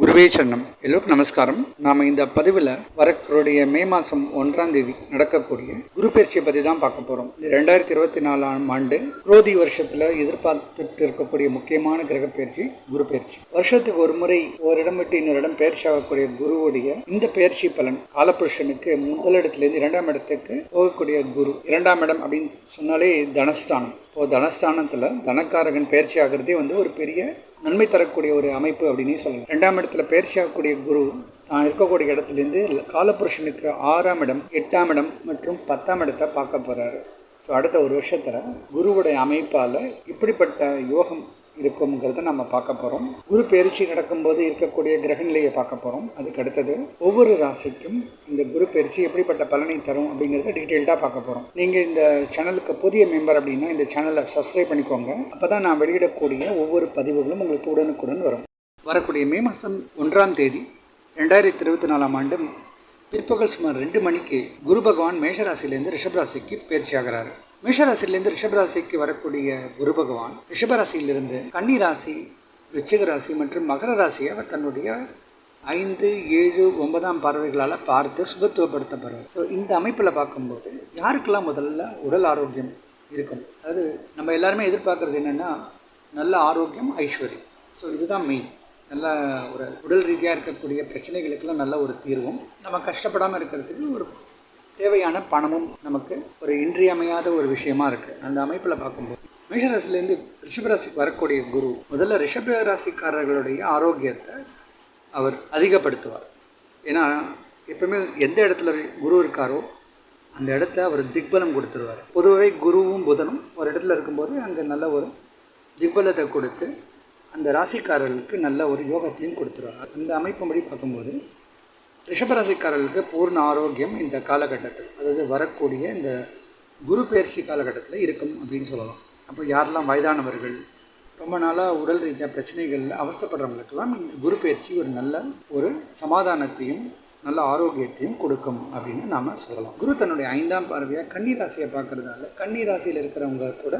குருவே சன்னம் எல்லோருக்கும் நமஸ்காரம். நாம இந்த பதிவில் வரக்கூடிய மே மாதம் ஒன்றாம் தேதி நடக்கக்கூடிய குரு பயிற்சியை பற்றி தான் பார்க்க போகிறோம் இந்த ரெண்டாயிரத்தி இருபத்தி நாலாம் ஆண்டு குரோதி வருஷத்தில் எதிர்பார்த்துட்டு இருக்கக்கூடிய முக்கியமான கிரக பயிற்சி குரு பயிற்சி. வருஷத்துக்கு ஒரு முறை ஒரு இடம் விட்டு இன்னொரு இடம் பயிற்சி ஆகக்கூடிய குருவுடைய இந்த பயிற்சி பலன் காலபுருஷனுக்கு முதலிடத்துலேருந்து இரண்டாம் இடத்துக்கு போகக்கூடிய குரு இரண்டாம் இடம் அப்படின்னு சொன்னாலே தனஸ்தானம். இப்போ தனஸ்தானத்தில் தனக்காரகன் பயிற்சி ஆகிறதே வந்து ஒரு பெரிய நன்மை தரக்கூடிய ஒரு அமைப்பு அப்படின்னே சொல்லலாம். ரெண்டாம் இடத்துல பயிற்சி ஆகக்கூடிய குரு தான் இருக்கக்கூடிய இடத்துலேருந்து காலபுருஷனுக்கு ஆறாம் இடம் எட்டாம் இடம் மற்றும் பத்தாம் இடத்தை பார்க்க போகிறாரு ஸோ அடுத்த ஒரு வருஷத்தில் குருவுடைய அமைப்பால் இப்படிப்பட்ட யோகம் இருக்குங்கிறத நம்ம பார்க்க போகிறோம் குரு பயிற்சி நடக்கும்போது இருக்கக்கூடிய கிரக நிலையை பார்க்க போகிறோம் அதுக்கு அடுத்தது ஒவ்வொரு ராசிக்கும் இந்த குரு பயிற்சி எப்படிப்பட்ட பலனை தரும் அப்படிங்கிறத டீட்டெயில்டாக பார்க்க போகிறோம் நீங்கள் இந்த சேனலுக்கு புதிய மெம்பர் அப்படின்னா இந்த சேனலை சப்ஸ்கிரைப் பண்ணிக்கோங்க. அப்போ தான் நான் வெளியிடக்கூடிய ஒவ்வொரு பதிவுகளும் உங்களுக்கு உடனுக்குடன் வரும். வரக்கூடிய மே மாதம் ஒன்றாம் தேதி ரெண்டாயிரத்தி இருபத்தி நாலாம் ஆண்டு பிற்பகல் சுமார் ரெண்டு மணிக்கு குரு பகவான் மேஷராசிலேருந்து ரிஷபராசிக்கு பயிற்சி ஆகிறாரு. மேஷராசிலேருந்து ரிஷபராசிக்கு வரக்கூடிய குரு பகவான் ரிஷபராசியிலிருந்து கன்னிராசி ராசி ராசி மற்றும் மகர ராசியை அவர் தன்னுடைய ஐந்து ஏழு ஒன்பதாம் பார்வைகளால் பார்த்து சுபத்துவப்படுத்தப்படுறார் ஸோ இந்த அமைப்பில் பார்க்கும்போது யாருக்கெல்லாம் முதல்ல உடல் ஆரோக்கியம் இருக்கும்? அதாவது நம்ம எல்லாருமே எதிர்பார்க்குறது என்னென்னா நல்ல ஆரோக்கியம் ஐஸ்வர்யம். ஸோ இதுதான் மெயின் நல்ல ஒரு உடல் ரீதியாக இருக்கக்கூடிய பிரச்சனைகளுக்கெல்லாம் நல்ல ஒரு தீர்வும். நம்ம கஷ்டப்படாமல் இருக்கிறதுக்கு ஒரு தேவையான பணமும் நமக்கு ஒரு இன்றியமையாத ஒரு விஷயமா இருக்குது அந்த அமைப்பில் பார்க்கும்போது மேஷராசிலேருந்து ரிஷபராசிக்கு வரக்கூடிய குரு முதல்ல ரிஷபராசிக்காரர்களுடைய ஆரோக்கியத்தை அவர் அதிகப்படுத்துவார். ஏன்னா எப்பவுமே எந்த இடத்துல குரு இருக்காரோ அந்த இடத்த அவர் திக்பலம் கொடுத்துருவார். பொதுவாகவே குருவும் புதனும் ஒரு இடத்துல இருக்கும்போது அங்கே நல்ல ஒரு திக்பலத்தை கொடுத்து அந்த ராசிக்காரர்களுக்கு நல்ல ஒரு யோகத்தையும் கொடுத்துருவார் அந்த அமைப்பும்படி பார்க்கும்போது ரிஷபராசிக்காரர்களுக்கு பூர்ண ஆரோக்கியம் இந்த காலகட்டத்தில் அதாவது வரக்கூடிய இந்த குரு பயிற்சி காலகட்டத்தில் இருக்கும் அப்படின்னு சொல்லலாம். அப்போ யாரெல்லாம் வயதானவர்கள் ரொம்ப நாளாக உடல் ரீதியாக பிரச்சனைகளில் அவஸ்தப்படுறவங்களுக்கெல்லாம் இந்த குரு பயிற்சி ஒரு நல்ல ஒரு சமாதானத்தையும் நல்ல ஆரோக்கியத்தையும் கொடுக்கும் அப்படின்னு நாம் சொல்லலாம். குரு தன்னுடைய ஐந்தாம் பார்வையாக கன்னி ராசியை பார்க்கறதால கன்னி ராசியில் இருக்கிறவங்க கூட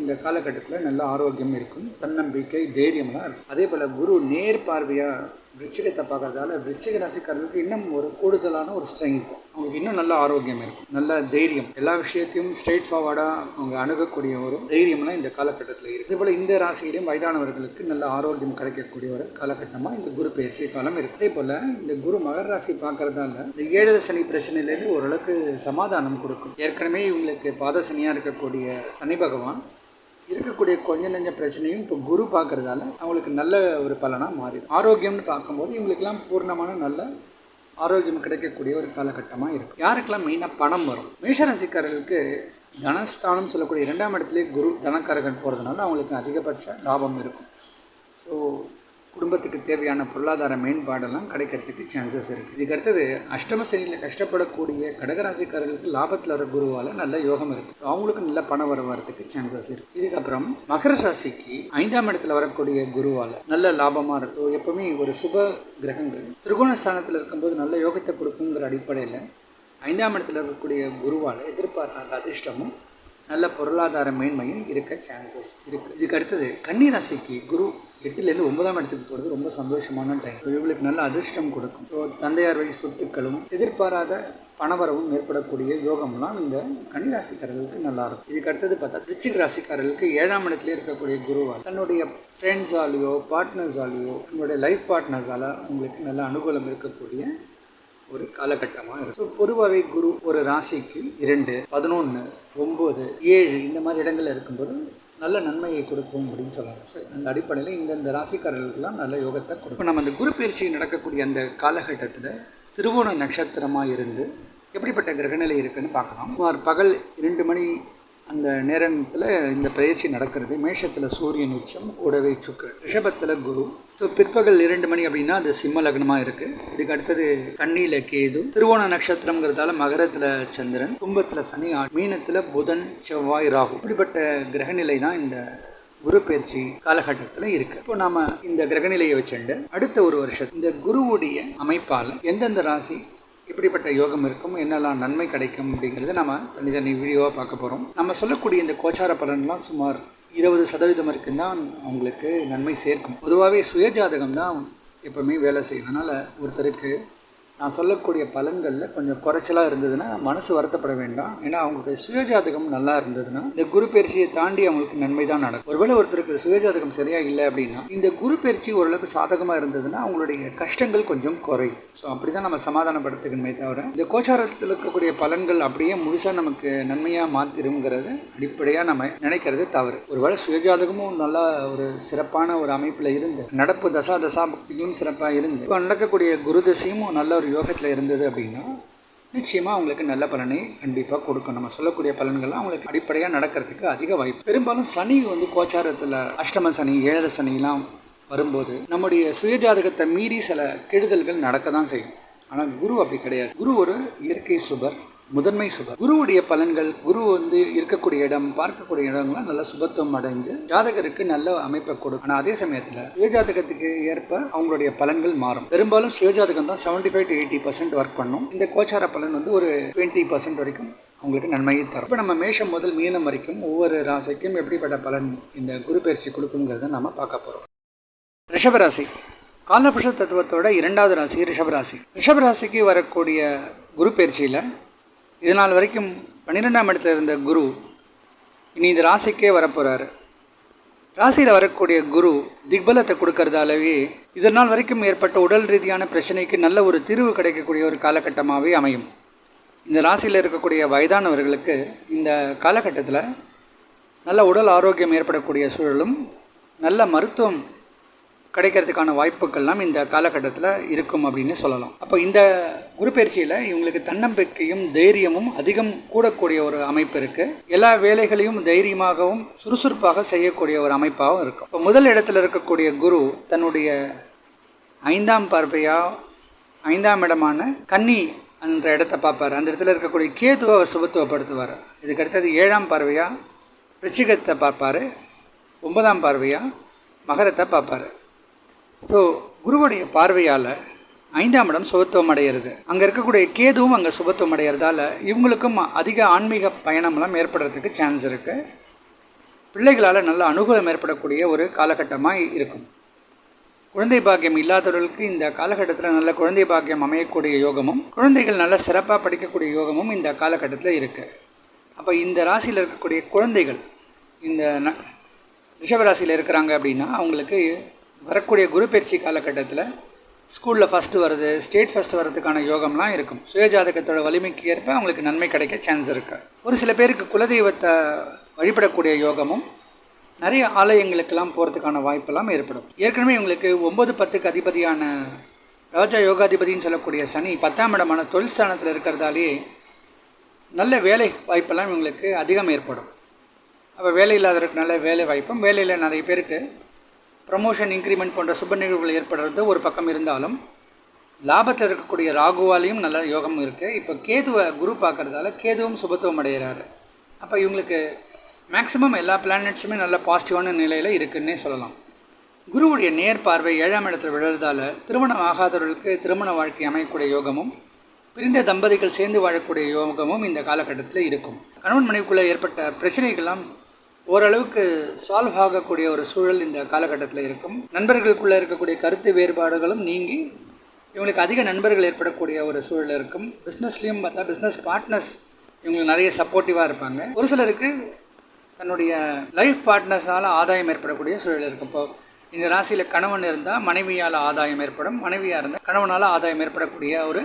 இந்த காலகட்டத்தில் நல்ல ஆரோக்கியம் இருக்கும் தன்னம்பிக்கை தைரியம்லாம் இருக்கும். அதே போல் குரு நேர் பார்வையாக விருச்சிகத்தை பார்க்கறதால விருச்சிக ராசிக்காரர்களுக்கு இன்னும் ஒரு கூடுதலான ஒரு ஸ்ட்ரென்த் அவங்களுக்கு இன்னும் நல்ல ஆரோக்கியம் இருக்கும். நல்ல தைரியம். எல்லா விஷயத்தையும் ஸ்ட்ரெயிட் ஃபார்வர்டாக அவங்க அணுகக்கூடிய ஒரு தைரியம்லாம் இந்த காலகட்டத்தில் இருக்குது போல் இந்த ராசியிலையும் வயதானவர்களுக்கு நல்ல ஆரோக்கியம் கிடைக்கக்கூடிய ஒரு காலகட்டமாக இந்த குரு பயிற்சி காலம் இருக்குது அதே போல் இந்த குரு மகர ராசி பார்க்கறதால இந்த ஏழு சனி பிரச்சனையிலேருந்து ஓரளவுக்கு சமாதானம் கொடுக்கும். ஏற்கனவே இவங்களுக்கு பாத சனியாக இருக்கக்கூடிய சனி பகவான் இருக்கக்கூடிய கொஞ்ச நெஞ்ச பிரச்சனையும் இப்போ குரு பார்க்கறதால அவங்களுக்கு நல்ல ஒரு பலனாக மாறிடும். ஆரோக்கியம்னு பார்க்கும்போது இவங்களுக்கெல்லாம் பூர்ணமான நல்ல ஆரோக்கியம் கிடைக்கக்கூடிய ஒரு காலகட்டமாக இருக்கும். யாருக்கெல்லாம் மெயினாக பணம் வரும்? மேஷராசிக்காரர்களுக்கு தனஸ்தானம் சொல்லக்கூடிய இரண்டாம் இடத்துலேயே குரு தனக்காரகன் போகிறதுனால அவங்களுக்கு அதிகபட்ச லாபம் இருக்கும். ஸோ குடும்பத்துக்கு தேவையான பொருளாதார மேம்பாடெல்லாம் கிடைக்கிறதுக்கு சான்சஸ் இருக்குது இதுக்கு அடுத்தது அஷ்டம சனியில் கஷ்டப்படக்கூடிய கடகராசிக்காரர்களுக்கு லாபத்தில் வர குருவால் நல்ல யோகம் இருக்குது அவங்களுக்கு நல்ல பணம் வர வரத்துக்கு சான்சஸ் இருக்குது இதுக்கப்புறம் மகர ராசிக்கு ஐந்தாம் இடத்துல வரக்கூடிய குருவால் நல்ல லாபமாக இருக்கும் எப்பவுமே ஒரு சுப கிரகங்கள். திரிகோணஸ்தானத்தில் இருக்கும்போது நல்ல யோகத்தை கொடுக்குங்கிற அடிப்படையில் ஐந்தாம் இடத்துல இருக்கக்கூடிய குருவால் எதிர்பார்க்காத அதிர்ஷ்டமும் நல்ல பொருளாதார மேன்மையும் இருக்க சான்சஸ் இருக்குது இதுக்கு அடுத்தது கன்னி ராசிக்கு குரு எட்டுலேருந்து ஒன்பதாம் இடத்துக்கு போகிறது ரொம்ப சந்தோஷமான டைம் இவங்களுக்கு நல்ல அதிர்ஷ்டம் கொடுக்கும். ஸோ தந்தையார் வழி சொத்துக்களும் எதிர்பாராத பணவரவும் ஏற்படக்கூடிய யோகம்லாம் இந்த கன்னிராசிக்காரர்களுக்கு நல்லா இருக்கும். இதுக்கு அடுத்தது பார்த்தா ரிச்சிக் ராசிக்காரர்களுக்கு ஏழாம் இடத்துல இருக்கக்கூடிய குருவால் தன்னுடைய ஃப்ரெண்ட்ஸாலேயோ பார்ட்னர்ஸாலேயோ தன்னுடைய லைஃப் பார்ட்னர்ஸால் உங்களுக்கு நல்ல அனுகூலம் இருக்கக்கூடிய ஒரு காலகட்டமாக இருக்கும். ஸோ பொதுவாகவே குரு ஒரு ராசிக்கு இரண்டு பதினொன்று ஒம்பது ஏழு இந்த மாதிரி இடங்கள் இருக்கும்போது நல்ல நன்மையை கொடுக்கும் அப்படின்னு சொல்லலாம். சரி அந்த அடிப்படையில் இந்தந்த ராசிக்காரர்களுக்கெல்லாம் நல்ல யோகத்தை கொடுக்கும். நம்ம அந்த குரு பயிற்சி நடக்கக்கூடிய அந்த காலகட்டத்தில் திருவோண நட்சத்திரமாக இருந்து எப்படிப்பட்ட கிரகநிலை இருக்குன்னு பார்க்கலாம். சுமார் பகல் இரண்டு மணி அந்த நேரத்தில் இந்த பயிற்சி நடக்கிறது. மேஷத்தில் சூரியன் உச்சம் கூடவே சுக்கரன். ரிஷபத்தில் குரு. ஸோ பிற்பகல் இரண்டு மணி அப்படின்னா அது சிம்ம லக்னமாக இருக்குது இதுக்கு அடுத்தது கண்ணியில் கேது. திருவோண நட்சத்திரங்கிறதால மகரத்தில் சந்திரன் கும்பத்தில் சனி மீனத்தில் புதன் செவ்வாய் ராகு. இப்படிப்பட்ட கிரகநிலை தான் இந்த குரு பயிற்சி காலகட்டத்தில் இருக்கு. இப்போ நாம இந்த கிரகநிலையை வச்சுண்டு அடுத்த ஒரு வருஷம் இந்த குருவுடைய அமைப்பால் எந்தெந்த ராசி எப்படிப்பட்ட யோகம் இருக்கும் என்னெல்லாம் நன்மை கிடைக்கும் அப்படிங்கிறத நம்ம தனித்தனி வீடியோவாக பார்க்க போகிறோம் நம்ம சொல்லக்கூடிய இந்த கோச்சார பலன்லாம் சுமார் இருபது சதவீதம் வரைக்கும் தான் அவங்களுக்கு நன்மை சேர்க்கும். பொதுவாகவே சுயஜாதகம் தான் எப்பவுமே வேலை செய்யும். அதனால் ஒருத்தருக்கு நான் சொல்லக்கூடிய பலன்களில் கொஞ்சம் குறைச்சலாக இருந்ததுன்னா மனசு வருத்தப்பட வேண்டாம். ஏன்னா அவங்களுடைய சுயஜாதகம் நல்லா இருந்ததுன்னா இந்த குரு பயிற்சியை தாண்டி அவங்களுக்கு நன்மை தான் நடக்கும். ஒருவேளை ஒருத்தருக்கு சுயஜாதகம் சரியாக இல்லை அப்படின்னா இந்த குரு பயிற்சி ஓரளவுக்கு சாதகமாக இருந்ததுன்னா அவங்களுடைய கஷ்டங்கள் கொஞ்சம் குறையும். ஸோ அப்படி தான் நம்ம சமாதானப்படுத்துக்கணுமே தவிர இந்த கோச்சாரத்தில் இருக்கக்கூடிய பலன்கள் அப்படியே முழுசாக நமக்கு நன்மையாக மாற்றிடுங்கிறது அடிப்படையாக நம்ம நினைக்கிறது தவறு. ஒருவேளை சுயஜாதகமும் நல்லா ஒரு சிறப்பான ஒரு அமைப்பில் இருந்து நடப்பு தசா தசாபக்தியும் சிறப்பாக இருந்து இப்போ நடக்கக்கூடிய குரு தசையும் நல்ல ஒரு யோகத்தில் இருந்தது அப்படின்னா நிச்சயமாக அவங்களுக்கு நல்ல பலனை கண்டிப்பாக கொடுக்கும். நம்ம சொல்லக்கூடிய பலன்கள்லாம் அவங்களுக்கு அடிப்படையாக நடக்கிறதுக்கு அதிக வாய்ப்பு. பெரும்பாலும் சனி வந்து கோச்சாரத்தில் அஷ்டம சனி ஏழர சனிலாம் வரும்போது நம்முடைய சுயஜாதகத்தை மீறி சில கெடுதல்கள் நடக்க தான் செய்யும். ஆனால் குரு அப்படி கிடையாது. குரு ஒரு இயற்கை சுபர். முதன்மை சுபம். குருவுடைய பலன்கள் குரு வந்து இருக்கக்கூடிய இடம் பார்க்கக்கூடிய இடங்கள்லாம் நல்ல சுபத்துவம் அடைஞ்சு ஜாதகருக்கு நல்ல அமைப்பை கொடுக்கும். ஆனால் அதே சமயத்தில் சுயஜாதகத்துக்கு ஏற்ப அவங்களுடைய பலன்கள் மாறும். பெரும்பாலும் சுயஜாதகம் தான் seventy five to eighty percent work பண்ணும். இந்த கோச்சார பலன் வந்து ஒரு டுவெண்ட்டி பர்சன்ட் வரைக்கும் உங்களுக்கு நன்மையை தரும். இப்போ நம்ம மேஷம் முதல் மீனம் வரைக்கும் ஒவ்வொரு ராசிக்கும் எப்படிப்பட்ட பலன் இந்த குரு பயிற்சி கொடுக்குங்கிறத நம்ம பார்க்க போகிறோம் ரிஷபராசி. காலபுஷ தத்துவத்தோட இரண்டாவது ராசி ரிஷபராசி. ரிஷபராசிக்கு வரக்கூடிய குரு பயிற்சியில் இது நாள் வரைக்கும் பன்னிரெண்டாம் இடத்துல இருந்த குரு இனி இந்த ராசிக்கே வரப்போகிறாரு ராசியில் வரக்கூடிய குரு திக்பலத்தை கொடுக்கறதாலவே இதனால் வரைக்கும் ஏற்பட்ட உடல் ரீதியான பிரச்சனைக்கு நல்ல ஒரு தீர்வு கிடைக்கக்கூடிய ஒரு காலகட்டமாகவே அமையும். இந்த ராசியில் இருக்கக்கூடிய வயதானவர்களுக்கு இந்த காலகட்டத்தில் நல்ல உடல் ஆரோக்கியம் ஏற்படக்கூடிய சூழலும் நல்ல மருத்துவம் கிடைக்கிறதுக்கான வாய்ப்புகள்லாம் இந்த காலகட்டத்தில் இருக்கும் அப்படின்னு சொல்லலாம். அப்போ இந்த குருப்பெயர்ச்சியில் இவங்களுக்கு தன்னம்பிக்கையும் தைரியமும் அதிகம் கூடக்கூடிய ஒரு அமைப்பு இருக்குது எல்லா வேலைகளையும் தைரியமாகவும் சுறுசுறுப்பாக செய்யக்கூடிய ஒரு அமைப்பாகவும் இருக்கும். இப்போ முதல் இடத்துல இருக்கக்கூடிய குரு தன்னுடைய ஐந்தாம் பார்வையாக ஐந்தாம் இடமான கன்னி என்ற இடத்த பார்ப்பார். அந்த இடத்துல இருக்கக்கூடிய கேத்துவை அவர் சுபத்துவப்படுத்துவார். இதுக்கு அடுத்தது ஏழாம் பார்வையாக ரிச்சிகத்தை பார்ப்பார். ஒன்பதாம் பார்வையாக மகரத்தை பார்ப்பார். ஸோ குருவுடைய பார்வையால் ஐந்தாம் இடம் சுபத்துவம் அடையிறது அங்கே இருக்கக்கூடிய கேதுவும் அங்கே சுபத்துவம் அடையிறதால இவங்களுக்கும் அதிக ஆன்மீக பயணம்லாம் ஏற்படுறதுக்கு சான்ஸ் இருக்குது பிள்ளைகளால் நல்ல அனுகூலம் ஏற்படக்கூடிய ஒரு காலகட்டமாக இருக்கும். குழந்தை பாக்கியம் இல்லாதவர்களுக்கு இந்த காலகட்டத்தில் நல்ல குழந்தை பாக்கியம் அமையக்கூடிய யோகமும் குழந்தைகள் நல்ல சிறப்பாக படிக்கக்கூடிய யோகமும் இந்த காலகட்டத்தில் இருக்குது அப்போ இந்த ராசியில் இருக்கக்கூடிய குழந்தைகள் இந்த ந ரிஷபராசியில் இருக்கிறாங்க அப்படின்னா அவங்களுக்கு வரக்கூடிய குரு பயிற்சி காலகட்டத்தில் ஸ்கூலில் ஃபஸ்ட்டு வருது ஸ்டேட் ஃபஸ்ட்டு வர்றதுக்கான யோகம்லாம் இருக்கும். சுயஜாதகத்தோட வலிமைக்கு ஏற்ப அவங்களுக்கு நன்மை கிடைக்க சான்ஸ் இருக்கு. ஒரு சில பேருக்கு குலதெய்வத்தை வழிபடக்கூடிய யோகமும் நிறைய ஆலயங்களுக்கெல்லாம் போகிறதுக்கான வாய்ப்பெல்லாம் ஏற்படும். ஏற்கனவே இவங்களுக்கு ஒம்பது பத்துக்கு அதிபதியான ராஜா யோகாதிபதினு சொல்லக்கூடிய சனி பத்தாம் இடமான தொழில் ஸ்தானத்தில் இருக்கிறதாலே நல்ல வேலை வாய்ப்பெல்லாம் இவங்களுக்கு அதிகம் ஏற்படும். அப்போ வேலை இல்லாதவருக்கு நல்ல வேலை வாய்ப்பும் வேலையில் நிறைய பேருக்கு ப்ரமோஷன் இன்க்ரிமெண்ட் போன்ற சுப நிகழ்வுகள் ஏற்படுறது ஒரு பக்கம் இருந்தாலும் லாபத்தில் இருக்கக்கூடிய ராகுவாலையும் நல்ல யோகம் இருக்குது இப்போ கேதுவை குரு பார்க்குறதால கேதுவும் சுபத்துவம் அடைகிறாரு அப்போ இவங்களுக்கு மேக்ஸிமம் எல்லா பிளானட்ஸுமே நல்ல பாசிட்டிவான நிலையில் இருக்குன்னே சொல்லலாம். குருவுடைய நேர் பார்வை ஏழாம் இடத்தில் விழுறதால திருமணம் ஆகாதவர்களுக்கு திருமண வாழ்க்கை அமையக்கூடிய யோகமும் பிரிந்த தம்பதிகள் சேர்ந்து வாழக்கூடிய யோகமும் இந்த காலகட்டத்தில் இருக்கும். கணவன் மனைவிக்குள்ளே ஏற்பட்ட பிரச்சனைகள்லாம் ஓரளவுக்கு சால்வ் ஆகக்கூடிய ஒரு சூழல் இந்த காலகட்டத்தில் இருக்கும். நண்பர்களுக்குள்ளே இருக்கக்கூடிய கருத்து வேறுபாடுகளும் நீங்கி இவங்களுக்கு அதிக நண்பர்கள் ஏற்படக்கூடிய ஒரு சூழல் இருக்கும். பிஸ்னஸ்லேயும் பார்த்தா பிஸ்னஸ் பார்ட்னர்ஸ் இவங்களுக்கு நிறைய சப்போர்ட்டிவாக இருப்பாங்க. ஒரு சிலருக்கு தன்னுடைய லைஃப் பார்ட்னர்ஸால் ஆதாயம் ஏற்படக்கூடிய சூழல் இருக்கும். இப்போ இந்த ராசியில் கணவன் இருந்தால் மனைவியால் ஆதாயம் ஏற்படும். மனைவியாக இருந்தால் கணவனால் ஆதாயம் ஏற்படக்கூடிய ஒரு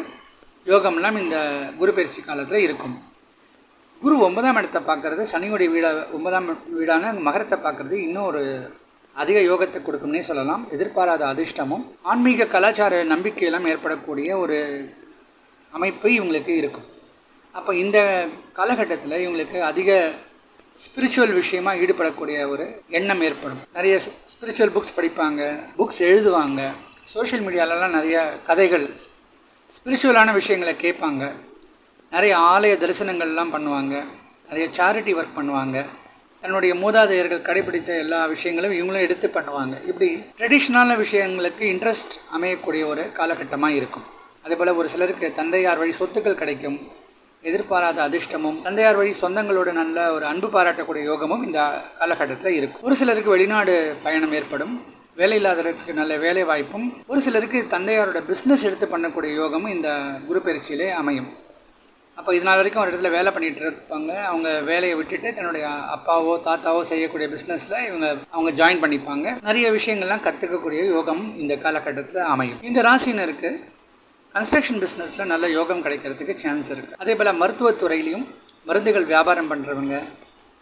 யோகம்லாம் இந்த குரு பயிற்சி காலத்தில் இருக்கும். குரு ஒன்பதாம் இடத்தை பார்க்கறது சனியுடைய வீடாக ஒன்பதாம் வீடான மகரத்தை பார்க்கறது இன்னும் ஒரு அதிக யோகத்தை கொடுக்கும்னே சொல்லலாம். எதிர்பாராத அதிர்ஷ்டமும் ஆன்மீக கலாச்சார நம்பிக்கையெல்லாம் ஏற்படக்கூடிய ஒரு அமைப்பு இவங்களுக்கு இருக்கும். அப்போ இந்த காலகட்டத்தில் இவங்களுக்கு அதிக ஸ்பிரிச்சுவல் விஷயமாக ஈடுபடக்கூடிய ஒரு எண்ணம் ஏற்படும். நிறைய ஸ்பிரிச்சுவல் புக்ஸ் படிப்பாங்க புக்ஸ் எழுதுவாங்க சோஷியல் மீடியாலலாம் நிறைய கதைகள் ஸ்பிரிச்சுவலான விஷயங்களை கேட்பாங்க. நிறைய ஆலய தரிசனங்கள்லாம் பண்ணுவாங்க. நிறைய சேரிட்டி ஒர்க் பண்ணுவாங்க. தன்னுடைய மூதாதையர்கள் கடைபிடித்த எல்லா விஷயங்களும் இவங்களும் எடுத்து பண்ணுவாங்க. இப்படி ட்ரெடிஷ்னலான விஷயங்களுக்கு இன்ட்ரெஸ்ட் அமையக்கூடிய ஒரு காலகட்டமாக இருக்கும். அதே போல் ஒரு சிலருக்கு தந்தையார் வழி சொத்துக்கள் கிடைக்கும். எதிர்பாராத அதிர்ஷ்டமும் தந்தையார் வழி சொந்தங்களோட நல்ல ஒரு அன்பு பாராட்டக்கூடிய யோகமும் இந்த காலகட்டத்தில் இருக்கும். ஒரு சிலருக்கு வெளிநாடு பயணம் ஏற்படும். வேலை இல்லாதவருக்கு நல்ல வேலை வாய்ப்பும் ஒரு சிலருக்கு தந்தையாரோட பிஸ்னஸ் எடுத்து பண்ணக்கூடிய யோகமும் இந்த குரு பயிற்சியிலே அமையும். அப்போ இது நாள் வரைக்கும் ஒரு இடத்துல வேலை பண்ணிகிட்டு இருப்பாங்க. அவங்க வேலையை விட்டுட்டு தன்னுடைய அப்பாவோ தாத்தாவோ செய்யக்கூடிய பிஸ்னஸில் இவங்க அவங்க ஜாயின் பண்ணிப்பாங்க. நிறைய விஷயங்கள்லாம் கற்றுக்கக்கூடிய யோகம் இந்த காலகட்டத்தில் அமையும். இந்த ராசினருக்கு கன்ஸ்ட்ரக்ஷன் பிஸ்னஸில் நல்ல யோகம் கிடைக்கிறதுக்கு சான்ஸ் இருக்குது அதே போல் மருத்துவத்துறையிலையும் மருந்துகள் வியாபாரம் பண்ணுறவங்க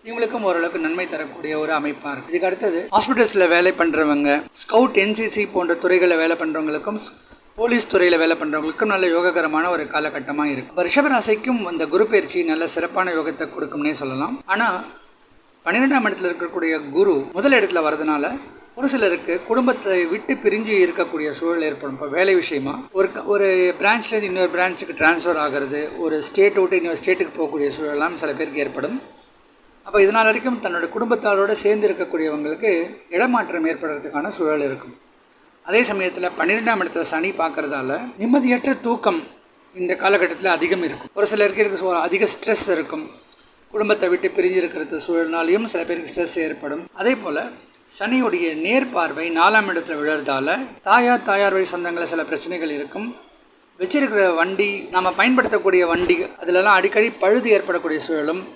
இவங்களுக்கும் ஓரளவுக்கு நன்மை தரக்கூடிய ஒரு அமைப்பாக இருக்குது இதுக்கு அடுத்தது ஹாஸ்பிட்டல்ஸில் வேலை பண்ணுறவங்க ஸ்கவுட் என்சிசி போன்ற துறைகளில் வேலை பண்ணுறவங்களுக்கும் போலீஸ் துறையில் வேலை பண்ணுறவங்களுக்கும் நல்ல யோககரமான ஒரு காலகட்டமாக இருக்கும் இப்போ ரிஷபராசிக்கும் அந்த குரு பயிற்சி நல்ல சிறப்பான யோகத்தை கொடுக்கும்னே சொல்லலாம். ஆனால் பன்னிரெண்டாம் இடத்துல இருக்கக்கூடிய குரு முதல் இடத்துல வர்றதுனால ஒரு சிலருக்கு குடும்பத்தை விட்டு பிரிஞ்சு இருக்கக்கூடிய சூழல் ஏற்படும். இப்போ வேலை விஷயமா ஒரு க- ஒரு பிரான்ச்லேருந்து இன்னொரு பிரான்ச்சுக்கு ட்ரான்ஸ்ஃபர் ஆகிறது ஒரு ஸ்டேட் விட்டு இன்னொரு ஸ்டேட்டுக்கு போகக்கூடிய சூழலாம் சில பேருக்கு ஏற்படும். அப்போ இதனால் வரைக்கும் தன்னோட குடும்பத்தாரோடு சேர்ந்து இருக்கக்கூடியவங்களுக்கு இடமாற்றம் ஏற்படுறதுக்கான சூழல் இருக்கும். அதே சமயத்தில் பன்னிரெண்டாம் இடத்துல சனி பார்க்கறதால நிம்மதியற்ற தூக்கம் இந்த காலகட்டத்தில் அதிகம் இருக்கும். ஒரு சிலருக்கு இருக்க அதிக ஸ்ட்ரெஸ் இருக்கும். குடும்பத்தை விட்டு பிரிஞ்சு இருக்கிறது சூழல்னாலையும் சில பேருக்கு ஸ்ட்ரெஸ் ஏற்படும். அதே போல் சனியுடைய நேர்பார்வை நாலாம் இடத்துல விழுறதால தாயார் தாயார் வழி சொந்தங்களில் சில பிரச்சனைகள் இருக்கும். வச்சிருக்கிற வண்டி நம்ம பயன்படுத்தக்கூடிய வண்டி அதிலெல்லாம் அடிக்கடி பழுது ஏற்படக்கூடிய சூழலும்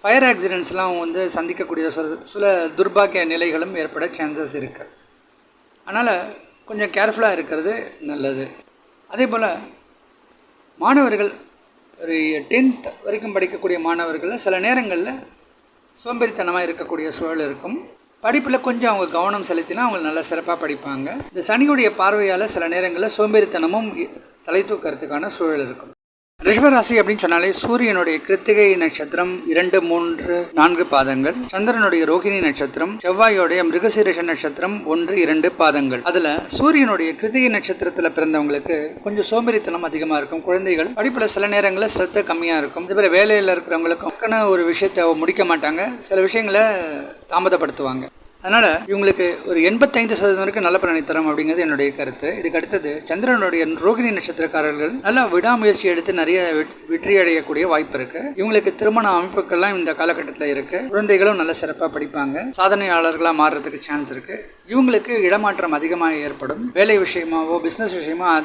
ஃபயர் ஆக்சிடென்ட்ஸ்லாம் வந்து சந்திக்கக்கூடிய சில- சில துர்பாக்கிய நிலைகளும் ஏற்பட சான்சஸ் இருக்குது அதனால் கொஞ்சம் கேர்ஃபுல்லாக இருக்கிறது நல்லது. அதே போல் மாணவர்கள் ஒரு டென்த் வரைக்கும் படிக்கக்கூடிய மாணவர்களில் சில நேரங்களில் சோம்பேறித்தனமாக இருக்கக்கூடிய சூழல் இருக்கும். படிப்பில் கொஞ்சம் அவங்க கவனம் செலுத்தினா அவங்க நல்லா சிறப்பாக படிப்பாங்க. இந்த சனியுடைய பார்வையால் சில நேரங்களில் சோம்பேறித்தனமும் தலை தூக்கிறதுக்கான சூழல் இருக்கும். ரிஷபராசி அப்படின்னு சொன்னாலே சூரியனுடைய கிருத்திகை நட்சத்திரம் இரண்டு மூன்று நான்கு பாதங்கள். சந்திரனுடைய ரோகிணி நட்சத்திரம் செவ்வாயோடைய மிருகசீரஷ நட்சத்திரம் ஒன்று இரண்டு பாதங்கள். அதுல சூரியனுடைய கிருத்திகை நட்சத்திரத்துல பிறந்தவங்களுக்கு கொஞ்சம் சோம்பேறித்தனம் அதிகமா இருக்கும். குழந்தைகள் படிப்புல சில நேரங்களில் சிரத்தை கம்மியா இருக்கும். இதுபோல வேலையில் இருக்கிறவங்களுக்கும் ஒரு விஷயத்தை முடிக்க மாட்டாங்க. சில விஷயங்களை தாமதப்படுத்துவாங்க. அதனால் இவங்களுக்கு ஒரு எண்பத்தைந்து சதவீதம் வரைக்கும் நல்ல பலனை தரும் அப்படிங்கிறது என்னுடைய கருத்து. இதுக்கு அடுத்தது சந்திரனுடைய ரோகிணி நட்சத்திரக்காரர்கள் நல்லா விடாமுயற்சி எடுத்து நிறைய வெட்- வெற்றி அடையக்கூடிய வாய்ப்பு இருக்கு. இவங்களுக்கு திருமண அமைப்புகள்லாம் இந்த காலகட்டத்தில் இருக்கு. குழந்தைகளும் நல்ல சிறப்பாக படிப்பாங்க. சாதனையாளர்களாக மாறுறதுக்கு சான்ஸ் இருக்கு. இவங்களுக்கு இடமாற்றம் அதிகமாக ஏற்படும். வேலை விஷயமாவோ பிஸ்னஸ் விஷயமா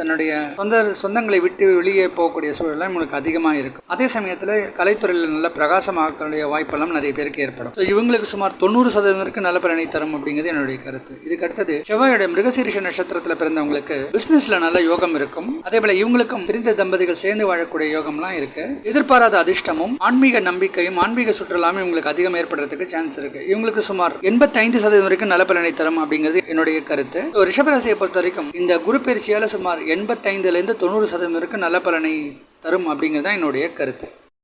தன்னுடைய சொந்த சொந்தங்களை விட்டு வெளியே போகக்கூடிய சூழலாம் இவங்களுக்கு அதிகமாக இருக்கும். அதே சமயத்தில் கலைத்துறையில் நல்ல பிரகாசமாக்கக்கூடிய வாய்ப்பெல்லாம் நிறைய பேருக்கு ஏற்படும். ஸோ இவங்களுக்கு சுமார் தொண்ணூறு சதவீதம் நல்ல பலனை தரும் அப்படிங்கிறது என்னுடைய கருத்து. இதுக்கு அடுத்தது செவ்வாயோட மிருகசீரிஷ நட்சத்திரத்தில் பிறந்தவங்களுக்கு பிஸ்னஸில் நல்ல யோகம் இருக்கும். அதே போல இவங்களுக்கும் பிரிந்த தம்பதிகள் சேர்ந்து வாழக்கூடிய யோகம்லாம் இருக்கு. எதிர்பாராத அதிர்ஷ்டமும் ஆன்மீக நம்பிக்கையும் ஆன்மீக சுற்றுலாமும் இவங்களுக்கு அதிகம் ஏற்படுறதுக்கு சான்ஸ் இருக்கு. இவங்களுக்கு சுமார் எண்பத்தைந்து சதவீதம் வரைக்கும் நல்ல பலனை தரும் அப்படிங்கிறது என்னுடைய கருத்து. ரிஷபராசியை பொறுத்த வரைக்கும் இந்த குரு பயிற்சியால் சுமார் சுமார் எண்பத்தைந்துலேருந்து தொண்ணூறு சதவீதம் வரைக்கும் நல்ல பலனை தரும் அப்படிங்கிறது தான் என்னுடைய கருத்து.